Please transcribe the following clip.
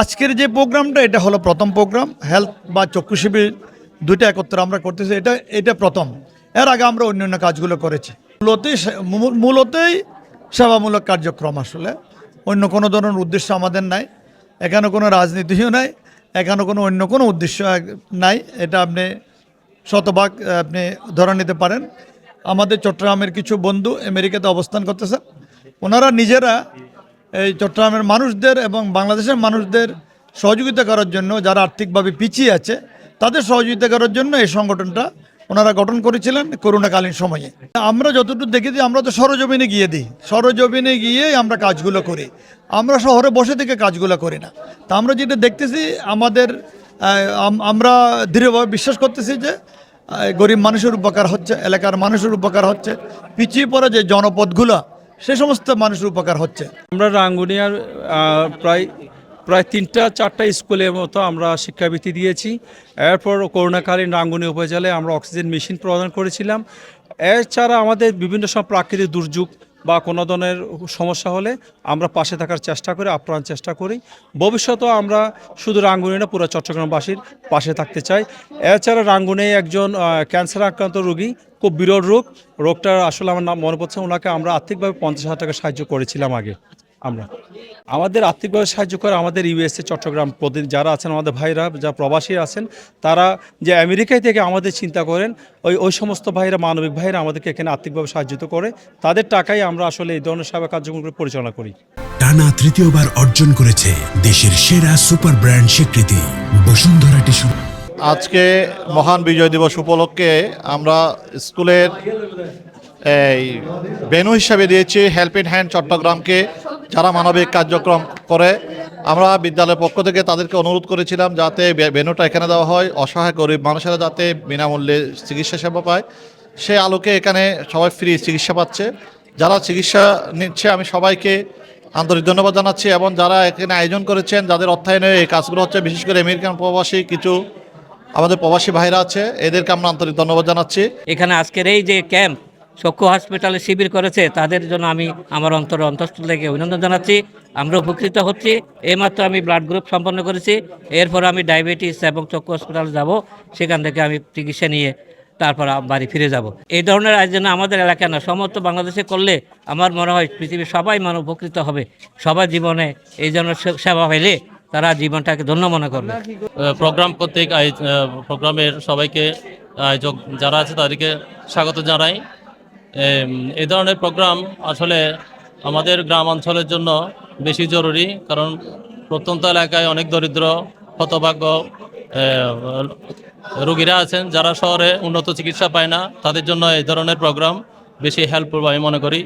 আজকের যে প্রোগ্রামটা, এটা হলো প্রথম প্রোগ্রাম। হেলথ বা চক্ষু শিবির দুইটা একত্রে আমরা করতেছি। এটা এটা প্রথম। এর আগে আমরা অন্যান্য কাজগুলো করেছি। মূলতই মূলতই সেবামূলক কার্যক্রম আসলে। অন্য কোনো ধরনের উদ্দেশ্য আমাদের নাই। এখানে কোনো রাজনীতিও নাই। এখানে কোনো, অন্য কোনো উদ্দেশ্য নাই। এটা আপনি শতভাগ আপনি ধরে নিতে পারেন। আমাদের চট্টগ্রামের কিছু বন্ধু আমেরিকাতে অবস্থান করতেছেন ওনারা নিজেরা এই চট্টগ্রামের মানুষদের এবং বাংলাদেশের মানুষদের সহযোগিতা করার জন্য যারা আর্থিকভাবে পিছিয়ে আছে, তাদের সহযোগিতা করার জন্য এই সংগঠনটা ওনারা গঠন করেছিলেন করোনাকালীন সময়ে। আমরা যতটুকু দেখেছি, আমরা তো সরজমিনে গিয়ে দিই। সরজমিনে গিয়ে আমরা কাজগুলো করি। আমরা শহরে বসে থেকে কাজগুলো করি না। তা আমরা যেটা দেখতেছি, আমাদের আমরা দৃঢ়ভাবে বিশ্বাস করতেছি যে গরিব মানুষের উপকার হচ্ছে, এলাকার মানুষের উপকার হচ্ছে। পিছিয়ে পড়া যে জনপদগুলো সে সমস্ত মানুষের উপকার হচ্ছে। আমরা রাঙ্গুনিয়ার প্রায় প্রায় তিনটা, চারটা স্কুলের মতো আমরা শিক্ষাবৃত্তি দিয়েছি। এরপর করোনাকালীন রাঙ্গুনি উপজেলায় আমরা অক্সিজেন মেশিন প্রদান করেছিলাম। এছাড়া আমাদের বিভিন্ন সব প্রাকৃতিক দুর্যোগ বা কোনো ধরনের সমস্যা হলে আমরা পাশে থাকার চেষ্টা করি, আপ্রাণ চেষ্টা করি। ভবিষ্যতেও আমরা শুধু রাঙ্গুনি না, পুরো চট্টগ্রামবাসীর পাশে থাকতে চাই। এছাড়া রাঙ্গুনে একজন ক্যান্সার আক্রান্ত রোগী, খুব বিরল রোগ। রোগটার আসলে আমার নাম মনে পড়ছে ওনাকে আমরা আর্থিকভাবে পঞ্চাশ হাজার টাকা সাহায্য করেছিলাম আগে। আমরা। আমাদের আর্থিকভাবে সাহায্য করে আমাদের ইউএসএ চট্টগ্রাম প্রতিনিধি যারা আছেন আমাদের ভাইরা যা প্রবাসী আছেন তারা যে আমেরিকায় থেকে আমাদের চিন্তা করেন ওই ওই সমস্ত ভাইরা মানবিক ভাইরা আমাদেরকে এখানে আর্থিকভাবে সাহায্য করে। তাদের টাকাই আমরা আসলে এই ধরনের সেবা কার্যক্রম পরিচালনা করি। টানা তৃতীয়বার অর্জন করেছে দেশের সেরা সুপার ব্র্যান্ড স্বীকৃতি বসুন্ধরা টিস্যু। আজকে মহান বিজয় দিবস উপলক্ষে আমরা স্কুলের এই বেনু হিসাবে দিয়েছি হেল্প ইন হ্যান্ড চট্টগ্রামকে। যারা মানবিক কার্যক্রম করে, আমরা বিদ্যালয়ের পক্ষ থেকে তাদেরকে অনুরোধ করেছিলাম যাতে বেনুটা এখানে দেওয়া হয়, অসহায় গরিব মানুষেরা যাতে বিনামূল্যে চিকিৎসা সেবা পায়। সে আলোকে এখানে সবাই ফ্রি চিকিৎসা পাচ্ছে। যারা চিকিৎসা নিচ্ছে, আমি সবাইকে আন্তরিক ধন্যবাদ জানাচ্ছি এবং যারা এখানে আয়োজন করেছেন, যাদের অর্থায়নে এই কাজগুলো হচ্ছে, বিশেষ করে আমেরিকান প্রবাসী, কিছু আমাদের প্রবাসী ভাইরা আছে, এদেরকে আমরা আন্তরিক ধন্যবাদ জানাচ্ছি। এখানে আজকের এই যে ক্যাম্প চক্ষু হসপিটালে শিবির করেছে, তাদের জন্য আমি আমার অন্তর অন্তঃস্থল থেকে অভিনন্দন জানাচ্ছি। আমরা উপকৃত হচ্ছি, এইমাত্র আমি ব্লাড গ্রুপ সম্পন্ন করেছি, এরপর আমি ডায়াবেটিস এবং চক্ষু হসপিটালে যাব, সেখান থেকে আমি চিকিৎসা নিয়ে তারপর বাড়ি ফিরে যাব। এই ধরনের আয়োজন আমাদের এলাকায় না, সমস্ত বাংলাদেশে করলে আমার মনে হয় পৃথিবীর সবাই মানে উপকৃত হবে। সবার জীবনে এই জন্য সেবা পেলে তারা জীবনটাকে ধন্য মনে করবে। প্রোগ্রাম কর্তৃক প্রোগ্রামের সবাইকে আয়োজক যারা আছে তাদেরকে স্বাগত জানাই। এই ধরনের প্রোগ্রাম আসলে আমাদের গ্রাম অঞ্চলের জন্য বেশি জরুরি, কারণ প্রত্যন্ত এলাকায় অনেক দরিদ্র, হতভাগ্য রোগীরা আছেন যারা শহরে উন্নত চিকিৎসা পায় না, তাদের জন্য এই ধরনের প্রোগ্রাম বেশি হেল্পফুল আমি মনে করি।